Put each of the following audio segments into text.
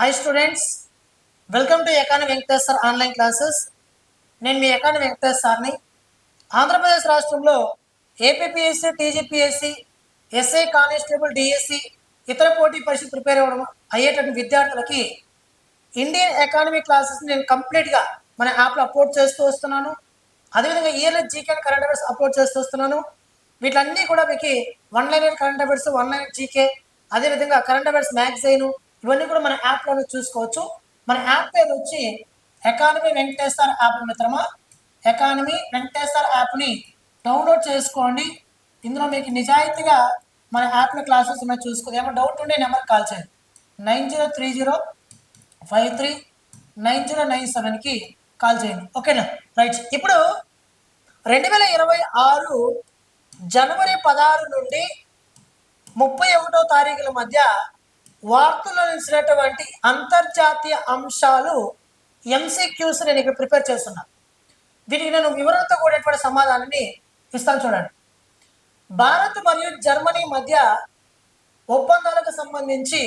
Hi students welcome to Ekani Venkatesh sir online classes నేను మీ ఎకాని వెంకటేష్ సార్ని ఆంధ్రప్రదేశ్ రాష్ట్రంలో APPSC TGPSC SI constable DSC ఇతర పోటీ పరీక్షలు ప్రిపేర్ అవ్వడం అయ్యేటువంటి విద్యార్థులకి ఇండియన్ ఎకానమీ క్లాసెస్ నేను కంప్లీట్గా మన యాప్లో అప్లోడ్ చేస్తూ వస్తున్నాను. అదేవిధంగా yearly GK current affairs upload చేస్తూ వస్తున్నాను. వీటిలన్నీ కూడా మీకు one line current affairs one line GK అదేవిధంగా కరెంట్ అఫైర్స్ మ్యాగ్జైను ఇవన్నీ కూడా మన యాప్లోనే చూసుకోవచ్చు. మన యాప్ పేరు వచ్చి ఎకానమీ వెంకటేశ్వర్ యాప్ మిత్రమా? ఎకానమీ వెంకటేశ్వర్ యాప్ని డౌన్లోడ్ చేసుకోండి. ఇందులో మీకు నిజాయితీగా మన యాప్లో క్లాసెస్ ఉన్నాయి చూసుకోండి ఏమైనా డౌట్ ఉండే నెంబర్ కాల్ చేయండి. Nine zero three zero five three nine zero nine సెవెన్కి కాల్ చేయండి. ఓకేనా? రైట్. ఇప్పుడు రెండు వేల ఇరవై ఆరు జనవరి పదహారు నుండి ముప్పై ఒకటో తారీఖుల మధ్య వార్తల్లో నిలిచినటువంటి అంతర్జాతీయ అంశాలు ఎంసీక్యూస్ నేను ఇక్కడ ప్రిపేర్ చేస్తున్నాను దీనికి నేను వివరణతో కూడినటువంటి సమాధానాన్ని ఇస్తాను చూడండి. భారత్ మరియు జర్మనీ మధ్య ఒప్పందాలకు సంబంధించి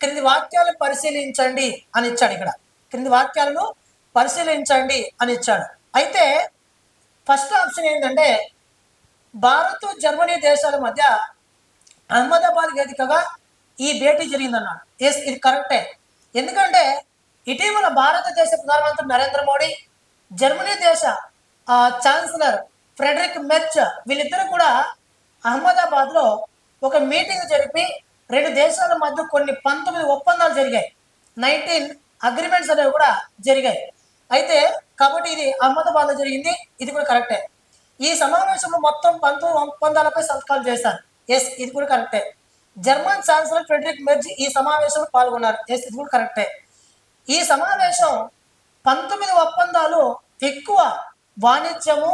క్రింది వాక్యాలు పరిశీలించండి అని ఇచ్చాడు ఇక్కడ. క్రింది వాక్యాలను పరిశీలించండి అని ఇచ్చాడు. అయితే ఫస్ట్ ఆప్షన్ ఏంటంటే భారత్ జర్మనీ దేశాల మధ్య అహ్మదాబాద్ వేదికగా ఈ భేటీ జరిగిందన్నాడు. ఎస్ ఇది కరెక్టే ఎందుకంటే ఇటీవల భారతదేశ ప్రధానమంత్రి నరేంద్ర మోడీ జర్మనీ దేశ ఛాన్సలర్ ఫ్రెడరిక్ మెర్చ్ వీళ్ళిద్దరూ కూడా అహ్మదాబాద్లో ఒక మీటింగ్ జరిపి రెండు దేశాల మధ్య కొన్ని పంతొమ్మిది ఒప్పందాలు జరిగాయి. నైన్టీన్ అగ్రిమెంట్స్ అనేవి కూడా జరిగాయి. అయితే కాబట్టి ఇది అహ్మదాబాద్లో జరిగింది ఇది కూడా కరెక్టే ఈ సమావేశంలో మొత్తం పంతొమ్మిది ఒప్పందాలపై సంతకాలు చేశారు. ఎస్ ఇది కూడా కరెక్టే జర్మన్ ఛాన్సలర్ ఫ్రెడరిక్ మెర్జ్ ఈ సమావేశంలో పాల్గొన్నారు. ఎస్ కూడా కరెక్టే. ఈ సమావేశం పంతొమ్మిది ఒప్పందాలు ఎక్కువ వాణిజ్యము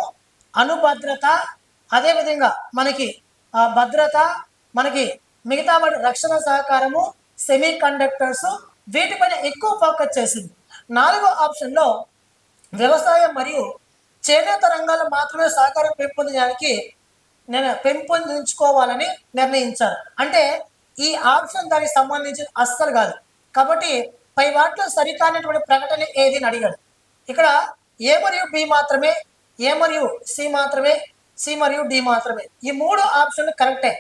అనుభద్రత అదేవిధంగా మనకి ఆ, భద్రత మనకి మిగతా వాటి రక్షణ సహకారము సెమీ కండక్టర్స్ వీటిపైన ఎక్కువ ఫోకస్ చేసింది. నాలుగో ఆప్షన్లో వ్యవసాయం మరియు చేనేత రంగాలు మాత్రమే సహకారం పెంపొందించడానికి నేను పెంపొందించుకోవాలని నిర్ణయించారు అంటే ఈ ఆప్షన్ దానికి సంబంధించి అస్సలు కాదు. కాబట్టి పై వాటిలో సరికానటువంటి ప్రకటన ఏది అని అడిగాడు. ఇక్కడ ఏ మరియు బి మాత్రమే ఏ మరియు సి మాత్రమే సి మరియు డి మాత్రమే. ఈ మూడు ఆప్షన్లు కరెక్టే.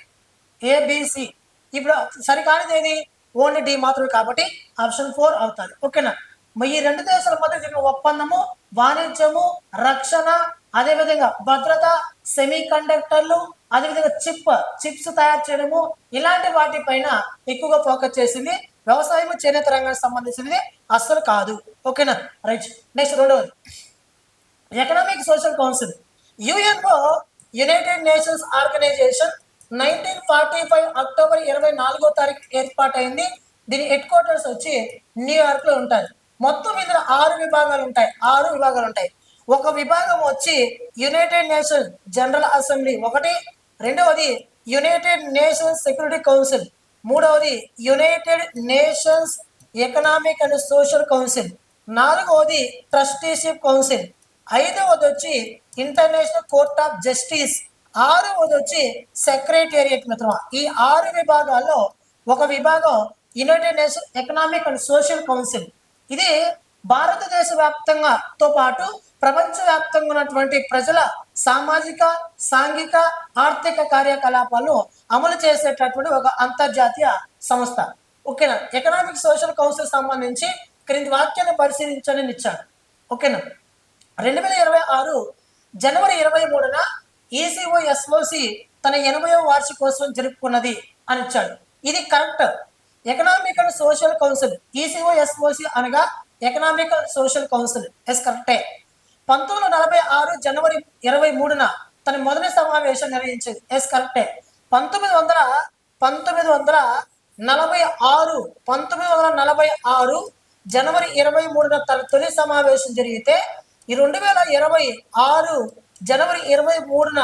ఏబిసి ఇప్పుడు సరికానిది ఏది? ఓన్లీ డి మాత్రమే కాబట్టి ఆప్షన్ ఫోర్ అవుతుంది. ఓకేనా? ఈ రెండు దేశాల మధ్య జరిగిన ఒప్పందము వాణిజ్యము రక్షణ అదేవిధంగా భద్రత సెమీ కండక్టర్లు అదేవిధంగా చిప్ చిప్స్ తయారు చేయడము ఇలాంటి వాటిపైన ఎక్కువగా ఫోకస్ చేసింది వ్యవసాయం చేనేత రంగానికి సంబంధించినది అస్సలు కాదు. ఓకేనా? రైట్. నెక్స్ట్ రెండవది economic social council UNO United Nations Organization nineteen forty five October ఇరవై నాలుగో తారీఖు ఏర్పాటైంది. దీని హెడ్ క్వార్టర్స్ వచ్చి న్యూయార్క్లో ఉంటాయి. మొత్తం ఇందులో ఆరు విభాగాలు ఉంటాయి. ఆరు విభాగాలు ఉంటాయి. ఒక విభాగం వచ్చి యునైటెడ్ నేషన్స్ జనరల్ అసెంబ్లీ ఒకటి రెండవది యునైటెడ్ నేషన్స్ సెక్యూరిటీ కౌన్సిల్ మూడవది United Nations Economic and Social Council నాలుగవది ట్రస్టీషిప్ కౌన్సిల్ ఐదవది వచ్చి ఇంటర్నేషనల్ కోర్ట్ ఆఫ్ జస్టిస్ ఆరవది వచ్చి సెక్రటేరియట్ మిత్రమా. ఈ ఆరు విభాగాల్లో ఒక విభాగం united nation economic and social council ఇది భారతదేశ వ్యాప్తంగా తో పాటు ప్రపంచ వ్యాప్తంగా ఉన్నటువంటి ప్రజల సామాజిక సాంఘిక ఆర్థిక కార్యకలాపాలను అమలు చేసేటటువంటి ఒక అంతర్జాతీయ సంస్థ. ఓకేనా? ఎకనామిక్ సోషల్ కౌన్సిల్ సంబంధించి క్రింది వాక్యాన్ని పరిశీలించని ఇచ్చాను ఓకేనా? రెండు వేల ఇరవై ఆరు జనవరి ఇరవై మూడున ఈసీఓ ఎస్ఓసి తన ఎనభైవ వార్షికోత్సవం జరుపుకున్నది అని ఇచ్చాడు. ఇది correct. Economic and social council E C O S O C అనగా economic and social council yes కరెక్టే పంతొమ్మిది వందల నలభై ఆరు జనవరి ఇరవై మూడున తన మొదటి సమావేశం నిర్వహించింది ఎస్ కరెక్టే పంతొమ్మిది వందల పంతొమ్మిది వందల నలభై ఆరు పంతొమ్మిది వందల నలభై ఆరు జనవరి ఇరవై మూడున తన తొలి సమావేశం జరిగితే ఈ రెండు వేల ఇరవై ఆరు జనవరి ఇరవై మూడున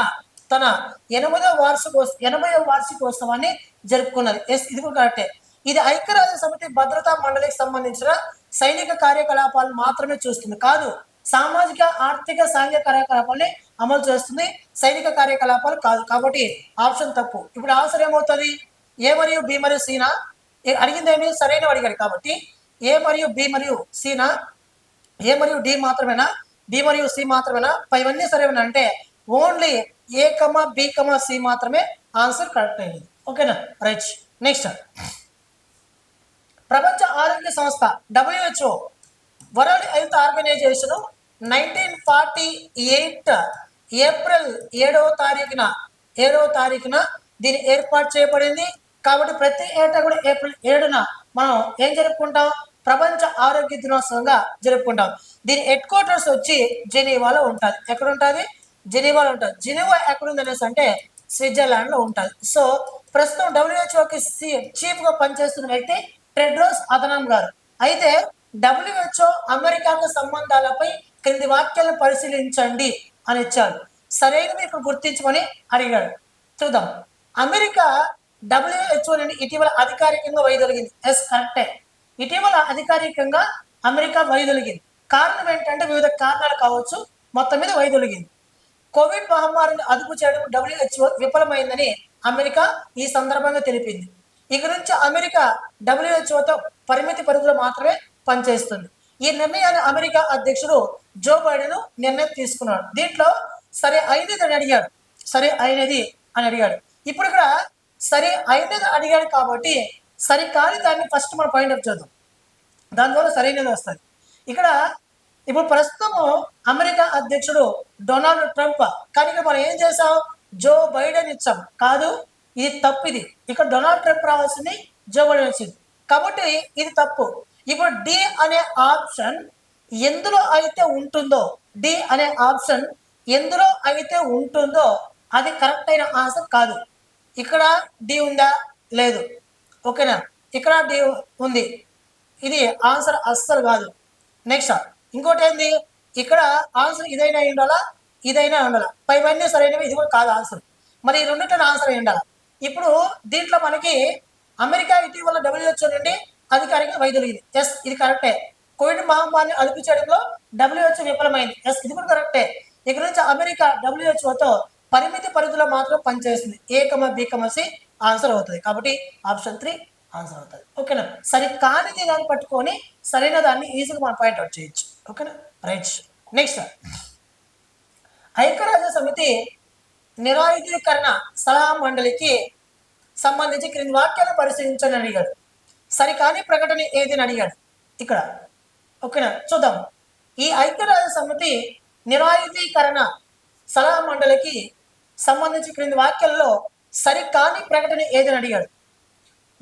తన ఎనిమిదో వార్షికోత్స ఎనభై వార్షికోత్సవాన్ని జరుపుకున్నది. ఎస్ ఇది కూడా కరెక్టే. ఇది ఐక్యరాజ్య సమితి భద్రతా మండలికి సంబంధించిన సైనిక కార్యకలాపాలు మాత్రమే చూస్తుంది. కాదు సామాజిక ఆర్థిక సాంఘిక కార్యకలాపాలని అమలు చేస్తుంది. సైనిక కార్యకలాపాలు కాదు. కాబట్టి ఆప్షన్ తప్పు. ఇప్పుడు ఆన్సర్ ఏమవుతుంది? ఏ మరియు బి మరియు సీనా అడిగింది ఏమి? సరైన అడిగాడు కాబట్టి ఏ మరియు బి మరియు సీనా ఏ మరియు డి మాత్రమేనా? బి మరియు సి మాత్రమేనా? పైవన్నీ సరేనా అంటే only A comma B comma C మాత్రమే ఆన్సర్ కరెక్ట్ అయింది ఓకేనా? రైట్. నెక్స్ట్. ప్రపంచ ఆరోగ్య సంస్థ W H O world health organization nineteen forty eight April ఏడవ తారీఖున ఏడవ తారీఖున దీన్ని ఏర్పాటు చేయబడింది. కాబట్టి ప్రతి ఏటా కూడా ఏప్రిల్ ఏడున మనం ఏం జరుపుకుంటాం? ప్రపంచ ఆరోగ్య దినోత్సవంగా జరుపుకుంటాం. దీని హెడ్ క్వార్టర్స్ వచ్చి జెనీవాలో ఉంటుంది ఎక్కడ ఉంటుంది జెనీవాలో ఉంటుంది జెనీవా ఎక్కడ ఉంది అనేసి అంటే స్విట్జర్లాండ్లో ఉంటుంది సో ప్రస్తుతం డబ్ల్యూహెచ్ఓకి చీఫ్గా పనిచేస్తున్న వ్యక్తి టెడ్రోస్ అదనం గారు. అయితే డబ్ల్యూహెచ్ఓ అమెరికాకు సంబంధాలపై క్రింది వాక్యాలను పరిశీలించండి అని ఇచ్చాడు సరైనది ఇక్కడ గుర్తించమని అడిగాడు. చూద్దాం. అమెరికా డబ్ల్యూహెచ్ఓ నుండి ఇటీవల అధికారికంగా వైదొలిగింది. ఎస్ కరెక్టే. ఇటీవల అధికారికంగా అమెరికా వైదొలిగింది. కారణం ఏంటంటే వివిధ కారణాలు కావచ్చు మొత్తం మీద వైదొలిగింది. కోవిడ్ మహమ్మారిని అదుపు చేయడం డబ్ల్యూహెచ్ఓ విఫలమైందని అమెరికా ఈ సందర్భంగా తెలిపింది. ఇక నుంచి అమెరికా డబ్ల్యూహెచ్ఓతో పరిమితి పరిధిలో మాత్రమే పనిచేస్తుంది. ఈ నిర్ణయాన్ని అమెరికా అధ్యక్షుడు జో బైడెన్ నిర్ణయం తీసుకున్నాడు. దీంట్లో సరే అయినది అని అడిగాడు. సరే అయినది అని అడిగాడు. ఇప్పుడు ఇక్కడ సరే అయినది అడిగాడు కాబట్టి సరి కాని దాన్ని ఫస్ట్ మనం పాయింట్ అప్ చేద్దాం. దాని ద్వారా సరైనది వస్తుంది. ఇక్కడ ఇప్పుడు ప్రస్తుతము అమెరికా అధ్యక్షుడు డొనాల్డ్ ట్రంప్ కానీ ఇక్కడ మనం ఏం చేసాం జో బైడెన్ ఇచ్చాం. కాదు ఇది తప్పు ఇది ఇక్కడ డొనాల్డ్ ట్రంప్ రావాల్సింది జో బైడెన్ వచ్చింది కాబట్టి ఇది తప్పు. ఇప్పుడు డి అనే ఆప్షన్ ఎందులో అయితే ఉంటుందో డి అనే ఆప్షన్ ఎందులో అయితే ఉంటుందో అది కరెక్ట్ అయిన ఆన్సర్ కాదు. ఇక్కడ డి ఉందా? లేదు. ఓకేనా? ఇక్కడ డి ఉంది. ఇది ఆన్సర్ అస్సలు కాదు. నెక్స్ట్ ఇంకోటి ఏంది? ఇక్కడ ఆన్సర్ ఇదైనా ఉండాలా? ఇదైనా ఉండాలా? పైవన్నీ సరైనవి ఇది కూడా కాదు ఆన్సర్. మరి ఈ రెండింటిని ఆన్సర్ అయి ఉండాలి? ఇప్పుడు దీంట్లో మనకి అమెరికా ఇటీవల డబ్ల్యూహెచ్ఓ నుండి అధికారికంగా వైదొలిగింది ఎస్ ఇది కరెక్టే. కోవిడ్ మహమ్మారిని అదుపు చేయడంలో డబ్ల్యూహెచ్ఓ విఫలమైంది. ఎస్ ఇది కూడా కరెక్టే. ఇక నుంచి అమెరికా డబ్ల్యూహెచ్ఓతో పరిమితి పరిధిలో మాత్రం పనిచేస్తుంది. A comma B comma C answer అవుతుంది. కాబట్టి ఆప్షన్ త్రీ ఆన్సర్ అవుతుంది. ఓకేనా? సరి కానిది దాన్ని పట్టుకొని సరైన దాన్ని ఈజీగా మనం పాయింట్ అవుట్ చేయొచ్చు. ఓకేనా? రైట్. నెక్స్ట్. ఐక్యరాజ్య సమితి నిరాయుధీకరణ సలహా మండలికి సంబంధించి క్రింది వాక్యాలను పరిశీలించని అడిగాడు. సరికాని ప్రకటన ఏది అడిగాడు. ఇక్కడ. ఓకేనా? చూద్దాం. ఈ ఐక్యరాజ్య సమితి నిరాయుధీకరణ సలహా మండలికి సంబంధించి క్రింది వాక్యాల్లో సరికాని ప్రకటన ఏదని అడిగాడు.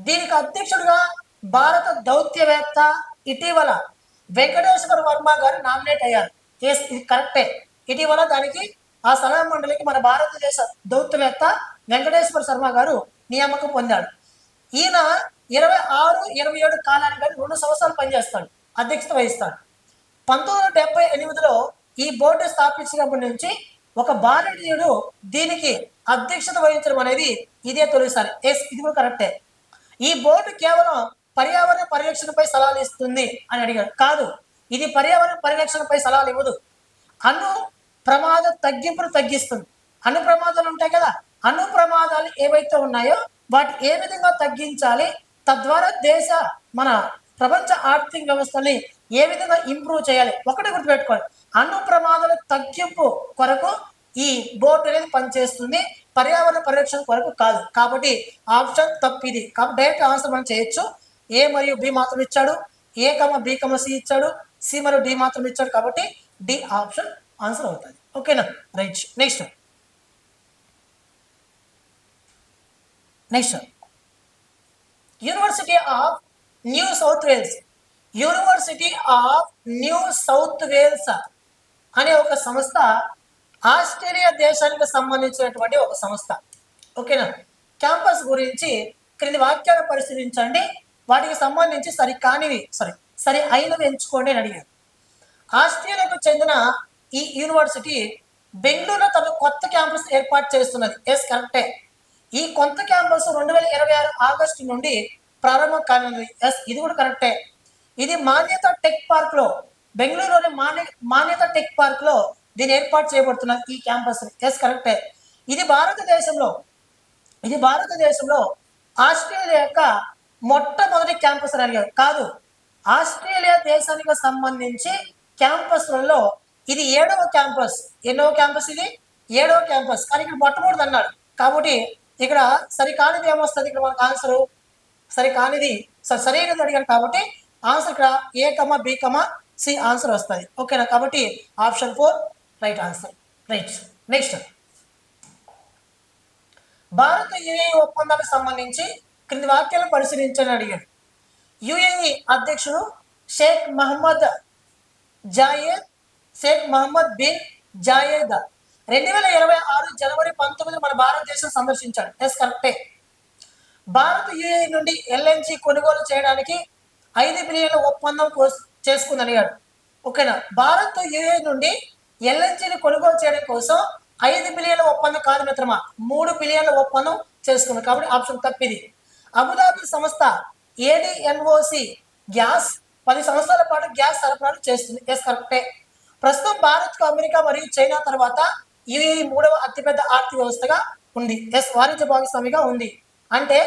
దీనికి అధ్యక్షుడిగా భారత దౌత్యవేత్త ఇటీవల వెంకటేశ్వర వర్మ గారు నామినేట్ అయ్యారు. ఎస్ ఇది కరెక్టే. ఇటీవల దానికి ఆ సలహా మండలికి మన భారతదేశ దౌత్యవేత్త వెంకటేశ్వర శర్మ గారు నియామకం పొందాడు. ఈయన ఇరవై ఆరు ఇరవై ఏడు కాలానికి కానీ రెండు సంవత్సరాలు పనిచేస్తాడు అధ్యక్షత వహిస్తాడు. పంతొమ్మిది వందల డెబ్బై ఎనిమిదిలో ఈ బోర్డు స్థాపించినప్పటి నుంచి ఒక భారతీయుడు దీనికి అధ్యక్షత వహించడం అనేది ఇదే తొలిసారి. ఎస్ ఇది కూడా కరెక్టే. ఈ బోర్డు కేవలం పర్యావరణ పరిరక్షణపై సలహాలు ఇస్తుంది అని అడిగాడు. కాదు ఇది పర్యావరణ పరిరక్షణపై సలహాలు ఇవ్వదు. అన్ను ప్రమాద తగ్గింపును తగ్గిస్తుంది. అణు ప్రమాదాలు ఉంటాయి కదా అణు ప్రమాదాలు ఏవైతే ఉన్నాయో వాటి ఏ విధంగా తగ్గించాలి తద్వారా దేశ మన ప్రపంచ ఆర్థిక వ్యవస్థని ఏ విధంగా ఇంప్రూవ్ చేయాలి ఒకటి గుర్తుపెట్టుకోండి. అణు ప్రమాదాల తగ్గింపు కొరకు ఈ బోర్డు అనేది పనిచేస్తుంది పర్యావరణ పరిరక్షణ కొరకు కాదు. కాబట్టి ఆప్షన్ తప్పిది కాబట్టి డైరెక్ట్ ఆన్సర్ మనం చేయొచ్చు. ఏ మరియు బి మాత్రం ఇచ్చాడు A comma B comma C ఇచ్చాడు సి మరియు డి మాత్రం ఇచ్చాడు కాబట్టి డి ఆప్షన్ ఆన్సర్ అవుతుంది. ఓకేనా? Right. Next next university of New South Wales university of New South Wales అనే ఒక సంస్థ ఆస్ట్రేలియా దేశానికి సంబంధించినటువంటి ఒక సంస్థ. ఓకేనా? క్యాంపస్ గురించి క్రింది వాక్యాలు పరిశీలించండి. వాటికి సంబంధించి సరి కానివి సరే సరి అయినవి ఎంచుకోండి అని అడిగారు. ఆస్ట్రేలియాకు చెందిన ఈ యూనివర్సిటీ బెంగళూరులో తన కొత్త క్యాంపస్ ఏర్పాటు చేస్తున్నది. ఎస్ కరెక్టే ఈ కొత్త క్యాంపస్ రెండు వేల ఇరవై ఆరు ఆగస్టు నుండి ప్రారంభం కానున్నది ఎస్ ఇది కూడా కరెక్టే ఇది మాన్యత టెక్ పార్క్లో బెంగళూరులోని మాన్య మాన్యత టెక్ పార్క్లో దీన్ని ఏర్పాటు చేయబడుతున్న ఈ క్యాంపస్. ఎస్ కరెక్టే ఇది భారతదేశంలో ఇది భారతదేశంలో ఆస్ట్రేలియా యొక్క మొట్టమొదటి క్యాంపస్ అని అడిగారు కాదు ఆస్ట్రేలియా దేశానికి సంబంధించి క్యాంపస్లలో ఇది ఏడవ క్యాంపస్. ఎన్నో క్యాంపస్ ఇది? ఏడవ క్యాంపస్. కానీ ఇక్కడ మొట్టమొదటి అన్నాడు. కాబట్టి ఇక్కడ సరికానిది ఏమొస్తుంది? ఇక్కడ మనకు ఆన్సరు సరికానిది స- సరైనది అడిగాను కాబట్టి ఆన్సర్ ఇక్కడ A comma B comma C answer వస్తుంది. ఓకేనా కాబట్టి option four right answer right next భారత యుఏఈ ఒప్పందానికి సంబంధించి క్రింది వాక్యాలను పరిశీలించని అడిగాడు. యుఏఈ అధ్యక్షుడు Sheikh Mohammed Zayed Sheikh Mohammed bin Zayed. రెండు వేల ఇరవై ఆరు జనవరి పంతొమ్మిది మన భారతదేశం సందర్శించాడు. ఎస్ కరెక్టే భారత్ యుఏ నుండి ఎల్ఎన్జి కొనుగోలు చేయడానికి ఐదు బిలియన్ల ఒప్పందం కోస్- చేసుకుంది అడిగాడు ఓకేనా? భారత్ యుఏ నుండి ఎల్ఎన్జిని కొనుగోలు చేయడం కోసం ఐదు బిలియన్ల ఒప్పందం కాదు మిత్రమా? మూడు బిలియన్ల ఒప్పందం చేసుకుంది కాబట్టి ఆప్షన్ తప్పిది. అబుదాబి సంస్థ ఏడిఎన్ఓసి గ్యాస్ పది సంవత్సరాల పాటు గ్యాస్ సరఫరాలు చేస్తుంది. ఎస్ కరెక్టే ప్రస్తుతం భారత్కు అమెరికా మరియు చైనా తర్వాత యుఏఈ మూడవ అతిపెద్ద ఆర్థిక వ్యవస్థగా ఉంది. ఎస్ వాణిజ్య భాగస్వామిగా ఉంది. అంటే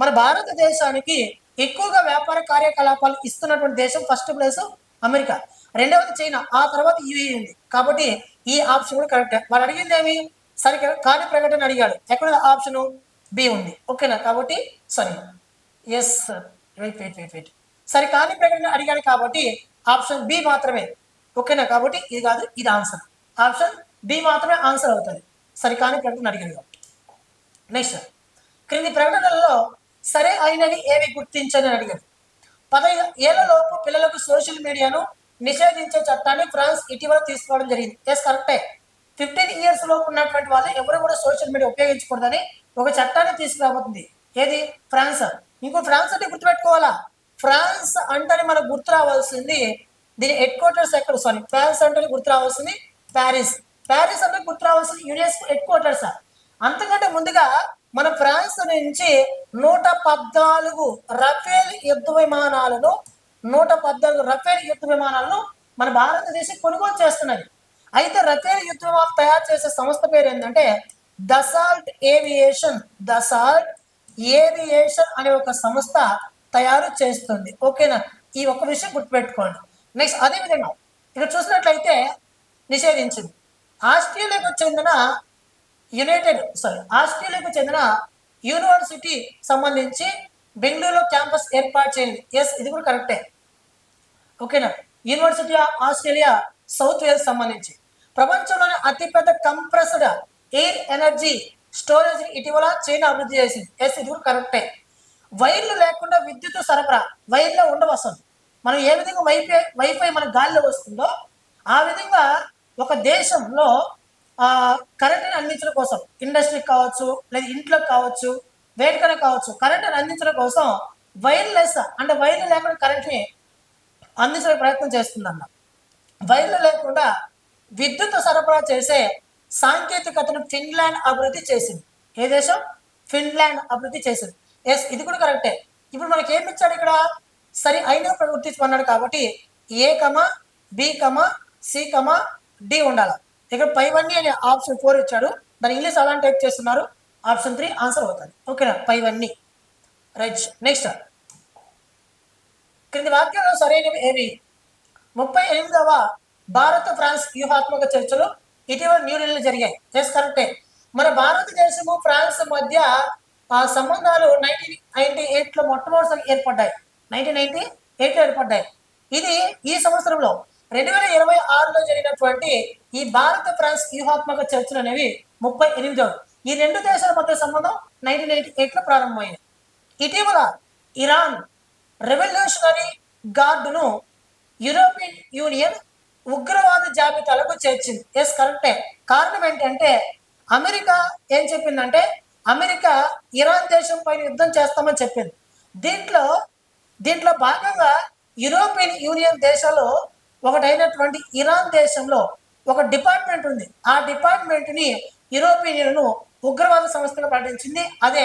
మన భారతదేశానికి ఎక్కువగా వ్యాపార కార్యకలాపాలు ఇస్తున్నటువంటి దేశం ఫస్ట్ ప్లేస్ అమెరికా. రెండవది చైనా. ఆ తర్వాత యుఏఈ ఉంది. కాబట్టి ఈ ఆప్షన్ కూడా కరెక్ట్ వాళ్ళు అడిగింది ఏమి? సరిగ్గా కార్య ప్రకటన అడిగాడు. ఎక్కడ ఆప్షన్? బి ఉంది. ఓకేనా? కాబట్టి సరే yes sir wait wait wait wait సరే కాని ప్రకటన అడిగాడు కాబట్టి ఆప్షన్ బి మాత్రమే. ఓకేనా కాబట్టి ఇది కాదు ఇది ఆన్సర్ ఆప్షన్ బి మాత్రమే ఆన్సర్ అవుతుంది. సరికాని ప్రకటన అడిగాడు కాబట్టి. నెక్స్ట్ క్రింది ప్రకటనలలో సరే అయినవి ఏవి గుర్తించని అడిగాడు. పదహైదు ఏళ్ళలోపు పిల్లలకు సోషల్ మీడియాను నిషేధించే చట్టాన్ని ఫ్రాన్స్ ఇటీవల తీసుకోవడం జరిగింది. ఎస్ కరెక్టే ఫిఫ్టీన్ ఇయర్స్ లోపు ఉన్నటువంటి వాళ్ళు ఎవరు కూడా సోషల్ మీడియా ఉపయోగించకూడదని ఒక చట్టాన్ని తీసుకురాబోతుంది. ఏది? ఫ్రాన్స్. ఇంకో ఫ్రాన్స్ అంటే గుర్తుపెట్టుకోవాలా? ఫ్రాన్స్ అంటే మనకు గుర్తు రావాల్సింది దీని హెడ్ క్వార్టర్స్ ఎక్కడ? సారీ ప్యారిస్ అంటే గుర్తు రావాల్సింది ప్యారిస్ ప్యారిస్ అంటే గుర్తు రావాల్సింది యునెస్కో హెడ్ క్వార్టర్స్ అంతకంటే ముందుగా మన ఫ్రాన్స్ నుంచి నూట పద్నాలుగు రఫేల్ యుద్ధ విమానాలను నూట పద్నాలుగు రఫేల్ యుద్ధ విమానాలను మన భారతదేశం కొనుగోలు చేస్తున్నది. అయితే రఫేల్ యుద్ధ విమానాలు తయారు చేసే సంస్థ పేరు ఏంటంటే దసాల్ట్ ఏవియేషన్. దసాల్ట్ ఏవియేషన్ అనే ఒక సంస్థ తయారు చేస్తుంది. ఓకేనా? ఈ ఒక్క విషయం గుర్తుపెట్టుకోండి. నెక్స్ట్ అదే విధంగా ఇక్కడ చూసినట్లయితే నిషేధించింది. ఆస్ట్రేలియాకు చెందిన యునైటెడ్ సారీ ఆస్ట్రేలియాకు చెందిన యూనివర్సిటీ సంబంధించి బెంగళూరులో క్యాంపస్ ఏర్పాటు చేయండి. ఎస్ ఇది కూడా కరెక్టే. ఓకేనా? University of Australia South Wales సంబంధించి. ప్రపంచంలోని అతిపెద్ద కంప్రెస్డ్ ఎయిర్ ఎనర్జీ స్టోరేజ్ ఇటీవల చైనా అభివృద్ధి చేసింది. ఎస్ ఇది కూడా కరెక్టే. వైర్లు లేకుండా విద్యుత్ సరఫరా వైర్లో ఉండవు మనం ఏ విధంగా వైఫై వైఫై మన గాలిలో వస్తుందో ఆ విధంగా ఒక దేశంలో కరెంట్ని అందించడం కోసం ఇండస్ట్రీకి కావచ్చు లేదా ఇంట్లోకి కావచ్చు వేటికైనా కావచ్చు కరెంట్ని అందించడం కోసం వైర్లెస్ అంటే వైర్లు లేకుండా కరెంట్ని అందించే ప్రయత్నం చేస్తుందన్న. వైర్లు లేకుండా విద్యుత్ సరఫరా చేసే సాంకేతికతను ఫిన్లాండ్ అభివృద్ధి చేసింది. ఏ దేశం? ఫిన్లాండ్ అభివృద్ధి చేసింది. ఎస్ ఇది కూడా కరెక్టే ఇప్పుడు మనకి ఏమి ఇచ్చాడు ఇక్కడ? సరి అయిన గుర్తించమన్నాడు కాబట్టి A comma B comma C comma D ఉండాలి. ఇక్కడ పైవన్నీ అనే ఆప్షన్ ఫోర్ ఇచ్చాడు. దాని ఇంగ్లీష్ అలాంటి టైప్ చేస్తున్నారు. ఆప్షన్ త్రీ ఆన్సర్ అవుతుంది. ఓకేనా పైవన్నీ రైట్ నెక్స్ట్ క్రింది వాక్యంలో సరైనవి ఏవి? ముప్పై ఎనిమిదవ భారత ఫ్రాన్స్ వ్యూహాత్మక చర్చలు ఇటీవల న్యూఢిల్లీలో జరిగాయి. ఎస్ కరెక్టే మన భారతదేశము ఫ్రాన్స్ మధ్య ఆ సంబంధాలు నైన్టీన్ నైన్టీ ఎయిట్లో మొట్టమొదటిసారి ఏర్పడ్డాయి. నైన్టీన్ నైన్టీ ఎయిట్లో ఏర్పడ్డాయి. ఇది ఈ సంవత్సరంలో రెండు వేల ఇరవై ఆరులో జరిగినటువంటి ఈ భారత ఫ్రాన్స్ వ్యూహాత్మక చర్చలు అనేవి ముప్పై ఎనిమిదవ ఈ రెండు దేశాల మధ్య సంబంధం నైన్టీన్ ఎయిటీ ఎయిట్లో ప్రారంభమైంది. ఇటీవల ఇరాన్ రెవల్యూషనరీ గార్డును యూరోపియన్ యూనియన్ ఉగ్రవాద జాబితాలకు చేర్చింది. ఎస్ కరెక్టే కారణం ఏంటంటే అమెరికా ఏం చెప్పిందంటే అమెరికా ఇరాన్ దేశం పైన యుద్ధం చేస్తామని చెప్పింది. దీంట్లో దీంట్లో భాగంగా యూరోపియన్ యూనియన్ దేశాలు ఒకటైనటువంటి ఇరాన్ దేశంలో ఒక డిపార్ట్మెంట్ ఉంది. ఆ డిపార్ట్మెంట్ని యూరోపియన్ యూనియన్ ఉగ్రవాద సంస్థగా ప్రకటించింది అదే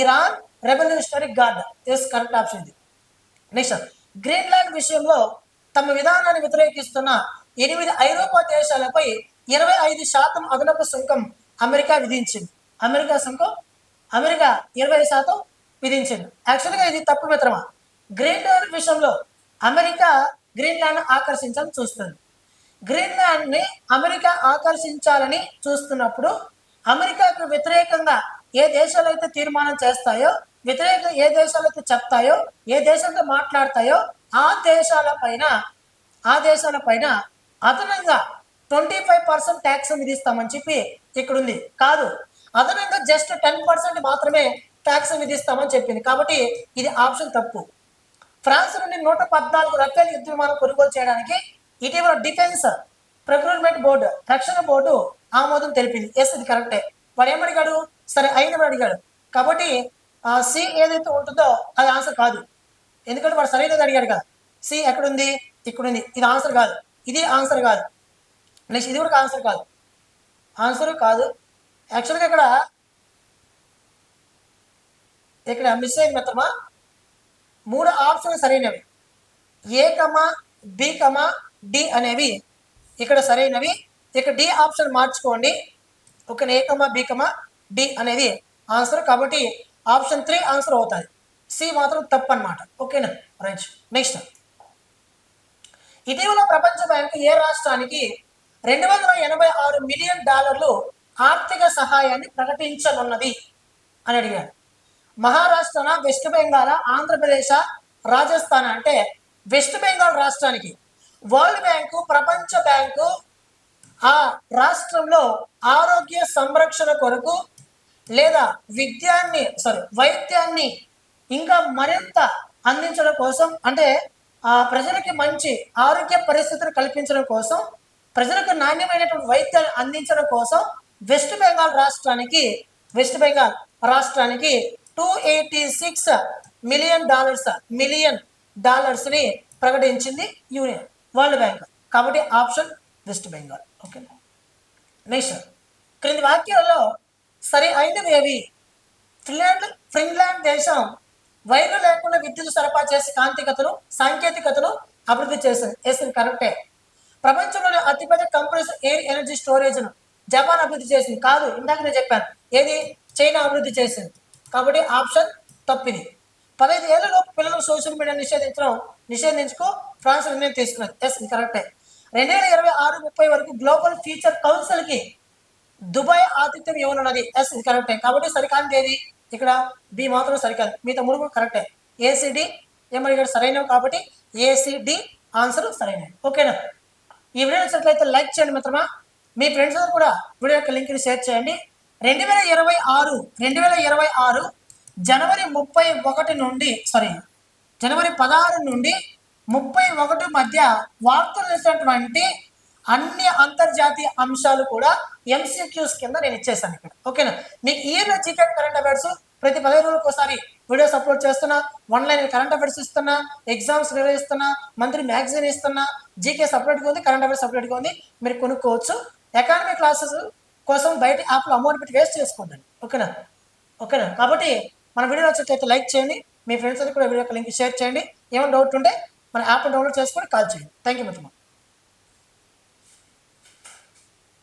Iran revolutionary guard. Is correct option ఇది నెక్స్ట్ గ్రీన్లాండ్ విషయంలో తమ విధానాన్ని వ్యతిరేకిస్తున్న ఎనిమిది ఐరోపా దేశాలపై ఇరవై ఐదు శాతం అదనపు సుంకం అమెరికా విధించింది. అమెరికా సుంకం? అమెరికా ఇరవై శాతం విధించింది. యాక్చువల్గా ఇది తప్పు మిత్రమా? గ్రీన్లాండ్ విషయంలో అమెరికా గ్రీన్లాండ్ ఆకర్షించాలని చూస్తుంది. గ్రీన్లాండ్ని అమెరికా ఆకర్షించాలని చూస్తున్నప్పుడు అమెరికాకు వ్యతిరేకంగా ఏ దేశాలు అయితే తీర్మానం చేస్తాయో వ్యతిరేకంగా ఏ దేశాలు అయితే చెప్తాయో ఏ దేశంతో మాట్లాడతాయో ఆ దేశాల పైన ఆ దేశాల పైన అదనంగా ట్వంటీ ఫైవ్ పర్సెంట్ ట్యాక్స్ విధిస్తామని చెప్పి ఇక్కడ ఉంది కాదు అదనంగా జస్ట్ టెన్ పర్సెంట్ మాత్రమే ట్యాక్స్ విధిస్తామని చెప్పింది. కాబట్టి ఇది ఆప్షన్ తప్పు. ఫ్రాన్స్ నుండి నూట పద్నాలుగు రఫేల్ యుద్ధ విమానం కొనుగోలు చేయడానికి ఇటీవల డిఫెన్స్ ప్రొక్యూర్మెంట్ బోర్డు రక్షణ బోర్డు ఆమోదం తెలిపింది. ఎస్ ఇది కరెక్టే వాడు ఏమడిగాడు సరే అయిన అడిగాడు. కాబట్టి ఆ సి ఏదైతే ఉంటుందో అది ఆన్సర్ కాదు. ఎందుకంటే వాడు సరైనది అడిగాడు కదా. సి ఎక్కడుంది? ఇక్కడ ఉంది ఇది ఆన్సర్ కాదు. ఇది ఆన్సర్ కాదు. నెక్స్ట్ ఇది కూడా ఆన్సర్ కాదు. ఆన్సర్ కాదు. యాక్చువల్గా ఇక్కడ ఇక్కడ మిస్ అయింది మిత్రమా? మూడు ఆప్షన్లు సరైనవి. ఏ కమా బి కమా డి అనేవి ఇక్కడ సరైనవి. ఇక్కడ డి ఆప్షన్ మార్చుకోండి. ఒక A comma B comma D అనేది ఆన్సర్ కాబట్టి ఆప్షన్ త్రీ ఆన్సర్ అవుతుంది సి మాత్రం తప్పు అనమాట ఓకేనా? రైట్. నెక్స్ట్. ఇటీవల ప్రపంచ బ్యాంక్ ఏ రాష్ట్రానికి రెండు వందల ఎనభై ఆరు మిలియన్ డాలర్లు ఆర్థిక సహాయాన్ని ప్రకటించనున్నది అని అడిగాడు మహారాష్ట్రన వెస్ట్ బెంగాల్ ఆంధ్రప్రదేశ్ రాజస్థాన్? అంటే వెస్ట్ బెంగాల్ రాష్ట్రానికి. వరల్డ్ బ్యాంకు ప్రపంచ బ్యాంకు ఆ రాష్ట్రంలో ఆరోగ్య సంరక్షణ కొరకు లేదా విద్యాన్ని సారీ వైద్యాన్ని ఇంకా మరింత అందించడం కోసం అంటే ఆ ప్రజలకి మంచి ఆరోగ్య పరిస్థితులు కల్పించడం కోసం ప్రజలకు నాణ్యమైనటువంటి వైద్యాన్ని అందించడం కోసం వెస్ట్ బెంగాల్ రాష్ట్రానికి వెస్ట్ బెంగాల్ రాష్ట్రానికి two eighty six million dollars million డాలర్స్ని ప్రకటించింది యూనియన్ వరల్డ్ బ్యాంక్. కాబట్టి option West Bengal. Okay. Next క్రింది వాక్యాలలో సరి అయినవి ఏవి? ఫిన్లాండ్ ఫిన్లాండ్ దేశం వైర్లు లేకుండా విద్యుత్ సరఫరా చేసే కాంతికతను సాంకేతికతను అభివృద్ధి చేసింది. వేసింది కరెక్టే ప్రపంచంలోని అతిపెద్ద కంపెనీస్ ఎయిర్ ఎనర్జీ స్టోరేజ్ను జపాన్ అభివృద్ధి చేసింది. కాదు ఇందాక నేను చెప్పాను. ఏది? చైనా అభివృద్ధి చేసింది. కాబట్టి ఆప్షన్ తప్పిది. పదహైదు ఏళ్ళలోపు పిల్లలు సోషల్ మీడియా నిషేధించడం నిషేధించుకో ఫ్రాన్స్ నిర్ణయం తీసుకున్నది. ఎస్ ఇది కరెక్టే రెండు వేల ఇరవై ఆరు ముప్పై వరకు గ్లోబల్ ఫ్యూచర్ కౌన్సిల్కి దుబాయ్ ఆతిథ్యం ఇవ్వనున్నది. ఎస్ ఇది కరెక్టే కాబట్టి సరికానిది ఏది? ఇక్కడ బి మాత్రం సరికాదు. మిగతా మూడు కూడా కరెక్టే ఏసీడి ఏమడిగాడు సరైనవి కాబట్టి ఏసీడి ఆన్సర్ సరైనవి. ఓకేనా ఈ వీడియో నచ్చినట్లయితే లైక్ చేయండి మిత్రమా. మీ ఫ్రెండ్స్ కూడా వీడియో యొక్క లింక్ని షేర్ చేయండి. రెండు వేల ఇరవై ఆరు రెండు వేల ఇరవై ఆరు జనవరి ముప్పై ఒకటి నుండి సారీ జనవరి పదహారు నుండి ముప్పై ఒకటి మధ్య వార్తలు వేసినటువంటి అన్ని అంతర్జాతీయ అంశాలు కూడా ఎంసీక్యూస్ కింద నేను ఇచ్చేసాను ఇక్కడ. ఓకేనా? మీకు ఇయర్లో జీకే కరెంట్ అఫైర్స్ ప్రతి పదిహేను రోజులకు ఒకసారి వీడియోస్ అప్లోడ్ చేస్తున్నా ఆన్లైన్ కరెంట్ అఫైర్స్ ఇస్తున్నా ఎగ్జామ్స్ నిర్వహిస్తున్నా మంత్లీ మ్యాగజైన్ ఇస్తున్నా జీకే సపరేట్గా ఉంది కరెంట్ అఫైర్స్ సపరేట్గా ఉంది మీరు కొనుక్కోవచ్చు. ఎకానమీ క్లాసెస్ కోసం బయట యాప్లో అమౌంట్ పెట్టి వేస్ట్ చేసుకోండి ఓకేనా? ఓకేనా? కాబట్టి మన వీడియో నచ్చినట్లయితే లైక్ చేయండి. మీ ఫ్రెండ్స్ కూడా వీడియో లింక్ షేర్ చేయండి. ఏమైనా డౌట్ ఉంటే మన యాప్ డౌన్లోడ్ చేసుకొని కాల్ చేయండి. థ్యాంక్ యూ మిత్రమా